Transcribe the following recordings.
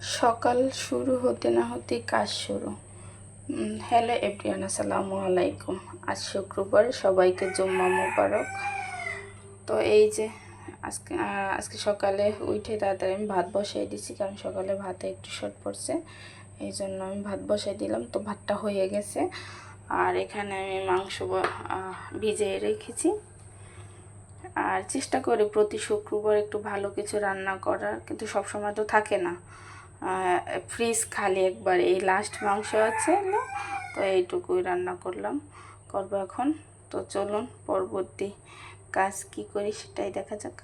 সকাল শুরু হতে না হতে কাজ শুরু। হ্যালো এভরিওয়ান, আসসালামু আলাইকুম। আজ শুক্রবার, সবাইকে জুম্মা মোবারক। তো এই যে আজকে আজকে সকালে উঠে তাড়াতাড়ি আমি ভাত বসাই দিছি, কারণ সকালে ভাতে একটু শর্ট পড়ছে। এই জন্য আমি ভাত বসাই দিলাম, তো ভাতটা হয়ে গেছে। আর এখানে আমি মাংস ভিজিয়ে রেখেছি। আর চেষ্টা করি প্রতি শুক্রবার একটু ভালো কিছু রান্না করার, কিন্তু সব সময় তো থাকে না। ফ্রিজ খালি একবার। এই লাস্ট মাংস আছে তো এইটুকুই রান্না করলাম। করব এখন। তো চলুন পরবর্তী কাজ কি করি সেটাই দেখা যাক।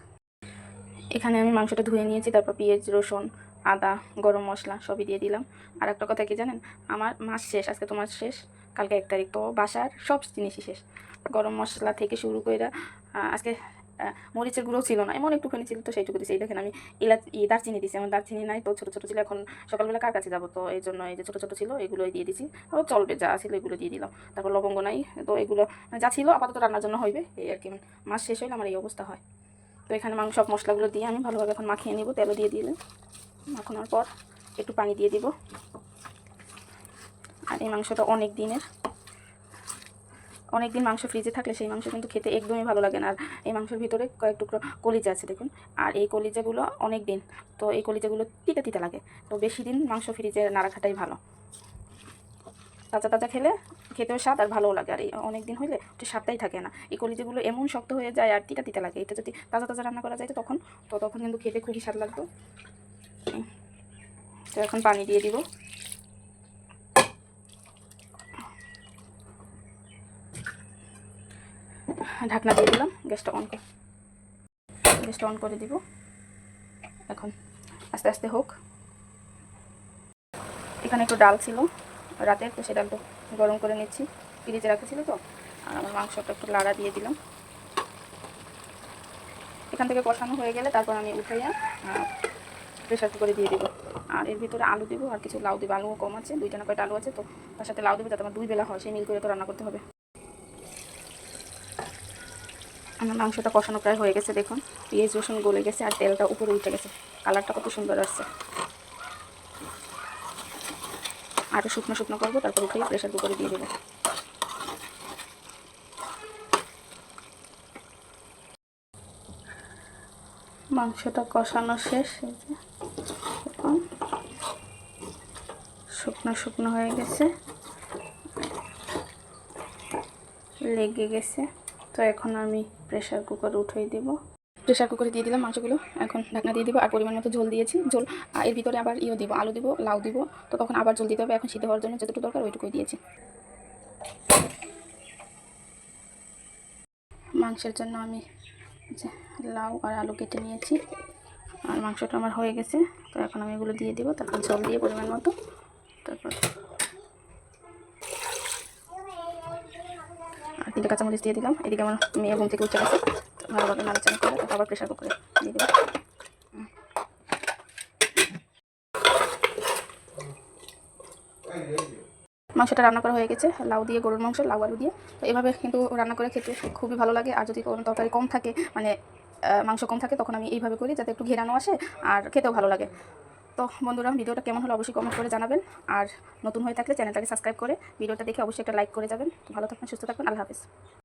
এখানে আমি মাংসটা ধুয়ে নিয়েছি, তারপর পেঁয়াজ, রসুন, আদা, গরম মশলা সবই দিয়ে দিলাম। আর একটা কথা কি জানেন? আমার মাস শেষ, আজকে তো মাস শেষ। কালকে এক তারিখ, তো বাসার সব জিনিসই শেষ। গরম মশলা থেকে শুরু করে আজকে মরিচের গুঁড়ো ছিল না, এমন একটুখানি ছিল তো সেইটুকু দিয়েছি এই দেখেন আমি ইলা ই দারচিনি দিয়েছি আমার দারচিনি নাই তো ছোটো ছোটো ছিল, এখন সকালবেলা কার কাছে যাব? তো এই জন্য এই যে ছোটো ছোটো ছিল, এগুলোই দিয়ে দিয়েছি ও চলবে, যা ছিল এগুলো দিয়ে দিলাম। তারপর লবঙ্গ নাই, তো এগুলো যা ছিল আপাতত রান্নার জন্য হইবে, এই আর কি। মাছ শেষ হইলে আমার এই অবস্থা হয়। তো এখানে মাংস, সব মশলাগুলো দিয়ে আমি ভালোভাবে এখন মাখিয়ে নিব, তেলও দিয়ে দিলে। মাখানোর পর একটু পানি দিয়ে দিব। আর এই মাংসটা অনেক দিনের। অনেক দিন মাংস ফ্রিজে থাকলে সেই মাংস কিন্তু খেতে একদমই ভালো লাগে না। আর এই মাংসের ভিতরে কয়েক টুকরো কলিজা আছে দেখুন। আর এই কলিজাগুলো অনেক দিন তো এই কলিজাগুলো তিতে তিতে লাগে। তো বেশি দিন মাংস ফ্রিজে না রাখাটাই ভালো। তাজা তাজা খেলে খেতেও স্বাদ আর ভালোও লাগে। আর এই অনেক দিন হইলে ওটা স্বাদটাই থাকে না। এই কলিজাগুলো এমন শক্ত হয়ে যায় আর তিতা তিতা লাগে। এটা যদি তাজা তাজা রান্না করা যায় তখন, তো তখন কিন্তু খেতে খুবই স্বাদ লাগতো। তো এখন পানি দিয়ে দিব। ঢাকনা দিয়ে দিলাম, গ্যাসটা অন করে, গ্যাসটা অন করে দিব। এখন আস্তে আস্তে হোক। এখানে একটু ডাল ছিল রাতে, তো সে ডালটা গরম করে নিচ্ছি। ফ্রিজে রাখা ছিল তো, আর আমার মাংসটা একটু লাড়া দিয়ে দিলাম। এখান থেকে কষানো হয়ে গেলে তারপর আমি উঠাইয়া প্রেশার কুকারে দিয়ে দেবো। আর এর ভিতরে আলু দিব, আর কিছু লাউ দেবো। আলুও কম আছে, দুইটা না কয়টা আলু আছে, তো তার সাথে লাউ দেবো, যাতে আমার দুই বেলা হয়, সেই মিল করে তো রান্না করতে হবে। আমার মাংসটা কষানো প্রায় হয়ে গেছে, দেখুন। পেঁয়াজ, রসুন গলে গেছে আর তেলটা উপরে উঠে গেছে। কালারটা কত সুন্দর আসছে। আরও শুকনো শুকনো করব, তারপর উঠে প্রেশার কুকারে দিয়ে দেবো। মাংসটা কষানো শেষ দেখুন। শুকনো শুকনো হয়ে গেছে। লেগে গেছে। তো এখন আমি প্রেশার কুকারে উঠিয়ে দিব। প্রেশার কুকারে দিয়ে দিলাম মাংসগুলো, এখন ঢাকনা দিয়ে দিব আর পরিমাণ মতো ঝোল দিয়েছি। ঝোল এর ভিতরে আবার ইও দিব, আলু দিব, লাউ দিব, তো তখন আবার ঝোল দিতে হবে, এখন সিদ্ধ হওয়ার জন্য যতটুকু দরকার ওইটুকুই দিয়েছি। মাংসের জন্য আমি যে লাউ আর আলু কেটে নিয়েছি, আর মাংসটা আমার হয়ে গেছে, তো এখন আমি এগুলো দিয়ে দিব, তারপর ঝোল দিয়ে পরিমাণ মতো, তারপর তিনটে কাঁচামরিচ দিয়ে দিলাম। এদিকে আমার মেয়ে ঘুম থেকে উঠে গেছে। ভালোভাবে নাড়াচাড়া করে আবার প্রেশার কুকারে দিয়ে দিলাম। মাংসটা রান্না করা হয়ে গেছে। লাউ দিয়ে, গরুর মাংস, লাউ আলু দিয়ে। তো এভাবে কিন্তু রান্না করে খেতে খুবই ভালো লাগে। আর যদি কোনো তরকারি কম থাকে মানে মাংস কম থাকে, তখন আমি এইভাবে করি যাতে একটু ঘেরানো আসে আর খেতেও ভালো লাগে। তো বন্ধুরা, ভিডিওটা কেমন হলো অবশ্যই কমেন্ট করে জানাবেন। আর নতুন হয়ে থাকলে চ্যানেলটাকে সাবস্ক্রাইব করে, ভিডিওটা দেখে অবশ্যই একটা লাইক করে যাবেন। ভালো থাকবেন, সুস্থ থাকবেন, আল্লাহ হাফিজ।